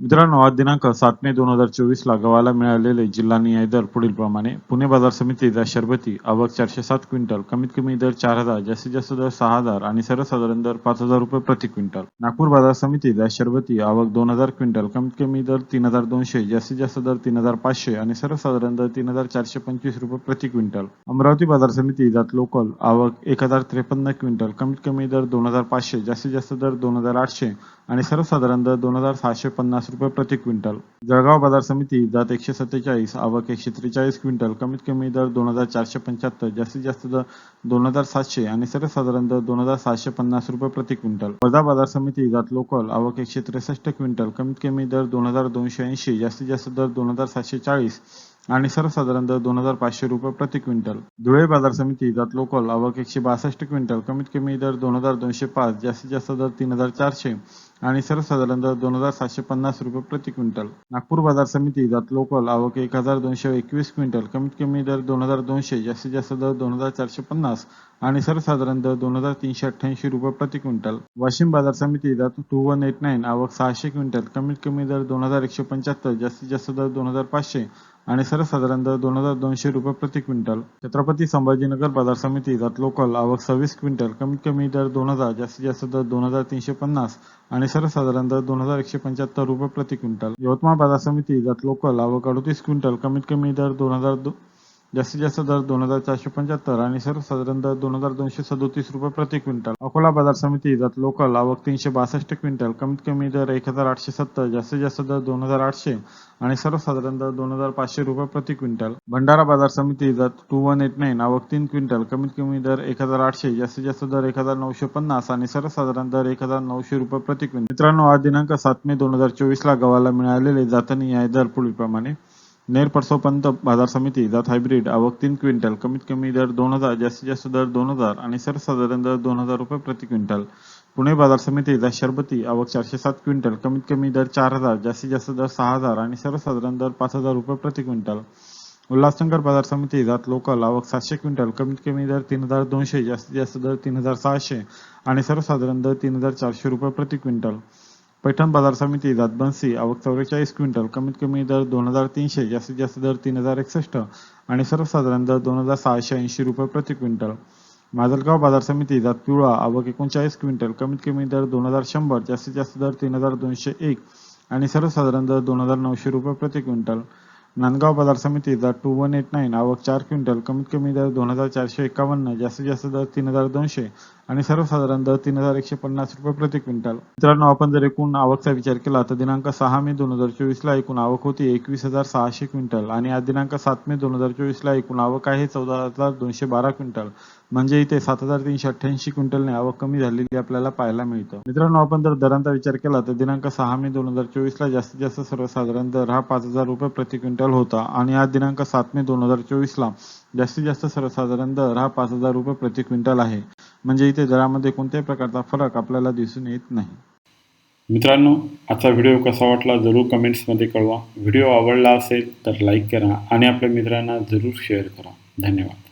मित्रांनो आज दिनांक सात मे दोन हजार चोवीस ला गव्हाला मिळालेले जिल्हा निहाय दर पुढील प्रमाणे पुणे बाजार समितीचा शरबती आवक चारशे सात क्विंटल कमीत कमी दर चार हजार जास्तीत जास्त दर सहा हजार आणि सर्वसाधारण दर पाच हजार रुपये प्रति क्विंटल. नागपूर बाजार समितीचा शरबती आवक दोन हजार क्विंटल कमीत कमी दर तीन हजार दोनशे जास्तीत जास्त दर तीन हजार पाचशे आणि सर्वसाधारण दर तीन हजार चारशे पंचवीस रुपये प्रति क्विंटल. अमरावती बाजार समिती जात लोकल आवक एक हजार त्रेपन्न क्विंटल कमीत कमी दर दोन हजार पाचशे जास्तीत जास्त दर दोन हजार आठशे आणि सर्वसाधारण दर दोन हजार सहाशे पन्नास पन्नास रुपये प्रति क्विंटल. जळगाव बाजार समिती जात एकशे सत्तेचाळीस आवक एकशे त्रेचाळीस क्विंटल. कमीत कमी दर दोन हजार चारशे पंच्याहत्तर जास्तीत जास्त दर दोन हजार सातशे आणि सर्वसाधारण दर दोन हजार सहाशे पन्नास रुपये प्रति क्विंटल. वर्धा बाजार समिती जात लोकल आवक एकशे त्रेसष्ट क्विंटल. कमीत कमी दर दोन हजार दोनशे ऐंशी जास्तीत जास्त दर दोन हजार सातशे चाळीस आणि सर्वसाधारण दर दोन हजार पाचशे रुपये प्रति क्विंटल. धुळे बाजार समिती जात लोकल आवक एकशे बासष्ट क्विंटल. कमीत कमी दर दोन हजार दोनशे पाच जास्तीत जास्त दर तीन हजार चारशे आणि सर्वसाधारण दर दोन हजार सातशे पन्नास रुपये प्रति क्विंटल. नागपूर बाजार समिती जात लोकल आवक एक हजार दोनशे एकवीस क्विंटल कमीत कमी दर दोन हजार दोनशे जास्तीत जास्त दर दोन हजार चारशे पन्नास आणि सर्वसाधारण दर दोन हजार तीनशे अठ्ठ्याऐंशी रुपये प्रति क्विंटल. वाशिम बाजार समिती जात टू वन एट नाईन आवक सहाशे क्विंटल कमीत कमी दर दोन हजार एकशे पंच्याहत्तर जास्तीत जास्त दर दोन हजार पाचशे आणि सर्वसाधारण दर दोन हजार दोनशे रुपये प्रति क्विंटल. छत्रपती संभाजीनगर बाजार समिती जात लोकल आवक सव्वीस क्विंटल कमीत कमी दर दोन हजार जास्तीत जास्त दर दोन हजार तीनशे पन्नास आणि सर्वसाधारण दर दोन हजार एकशे पंच्याहत्तर रुपये प्रति क्विंटल. यवतमाळ बाजार समिती जात लोकल आवक अडतीस क्विंटल कमीत कमी दर दोन हजार दो जास्तीत जास्त दर दोन हजार चारशे पंच्याहत्तर आणि सर्वसाधारण दर दोन हजार दोनशे सदोतीस रुपये प्रति क्विंटल. अकोला बाजार समिती जात लोकल आवक तीनशे बासष्ट क्विंटल कमीत कमी दर एक हजार आठशे सत्तर जास्तीत जास्त दर दोन हजार आठशे आणि सर्वसाधारण दर दोन हजार पाचशे रुपये प्रति क्विंटल. भंडारा बाजार समिती जात टू वन एट नाईन आवक तीन क्विंटल कमीत कमी दर एक हजार आठशे जास्तीत जास्त दर एक हजार नऊशे पन्नास आणि सर्वसाधारण दर एक हजार नऊशे रुपये प्रति क्विंटल. मित्रांनो आज दिनांक सात मे दोन हजार चोवीस ला गव्हाला मिळालेले जातनी आहे दर पुढील प्रमाणे नेर परसोपंत बाजार समिती जात हायब्रिड आवक तीन क्विंटल कमीत कमी दर दोन हजार जास्तीत जास्त दर दोन हजार आणि सर्वसाधारण दर दोन हजार रुपये प्रति क्विंटल. पुणे बाजार समिती जात शरबती आवक चारशे सात क्विंटल कमीत कमी दर चार हजार जास्तीत जास्त दर सहा हजार आणि सर्वसाधारण दर पाच हजार रुपये प्रति क्विंटल. उल्हासनगर बाजार समिती जात लोकल आवक सातशे क्विंटल कमीत कमी दर तीन हजार दोनशे जास्तीत जास्त दर तीन हजार सहाशे आणि सर्वसाधारण दर तीन हजार चारशे रुपये प्रति क्विंटल. पैठण बाजार समिती जात बन्सी आवक चौवेचाळीस क्विंटल कमीत कमी दर दोन हजार तीनशे जास्तीत जास्त दर तीन हजार एकसष्ट आणि सर्वसाधारण दर दोन हजार सहाशे ऐंशी रुपये प्रति क्विंटल. माजलगाव बाजार समिती जात पिवळा आवक एकोणचाळीस क्विंटल कमीत कमी दर दोन हजार शंभर जास्तीत जास्त दर तीन हजार दोनशे एक आणि सर्वसाधारण दर दोन हजार नऊशे रुपये प्रति क्विंटल. नांदगाव बाजार समिती जात टू वन एट नाईन आवक चार क्विंटल कमीत कमी दर दोन हजार चारशे एकावन्न जास्तीत जास्त दर तीन हजार दोनशे आणि सर्वसाधारण दर तीन हजार एकशे पन्नास रुपये प्रति क्विंटल. मित्रांनो आपण जर एकूण आवकचा विचार केला तर दिनांक सहा मे दोन हजार चोवीस ला एकूण आवक होती एकवीस हजार सहाशे क्विंटल आणि आज दिनांक सात मे दोन हजार चोवीस ला एकूण आवक आहे चौदा हजार दोनशे बारा क्विंटल. म्हणजे इथे सात हजार तीनशे अठ्ठ्याऐंशी क्विंटलने आवक कमी झालेली आपल्याला पाहायला मिळतं. मित्रांनो आपण जर दरांचा विचार केला तर दिनांक सहा मे दोन हजार चोवीस ला जास्तीत जास्त सर्वसाधारण दर हा पाच हजार रुपये प्रति क्विंटल होता आणि आज दिनांक सात मे दोन हजार चोवीस ला जास्तीत जास्त सर्वसाधारण दर हा पाच हजार रुपये प्रति क्विंटल आहे. म्हणजे इथे दरामध्ये कोणत्याही प्रकारचा फरक आपल्याला दिसून येत नाही. मित्रांनो आजचा व्हिडिओ कसा वाटला जरूर कमेंट्समध्ये कळवा. व्हिडिओ आवडला असेल तर लाईक करा आणि आपल्या मित्रांना जरूर शेअर करा. धन्यवाद.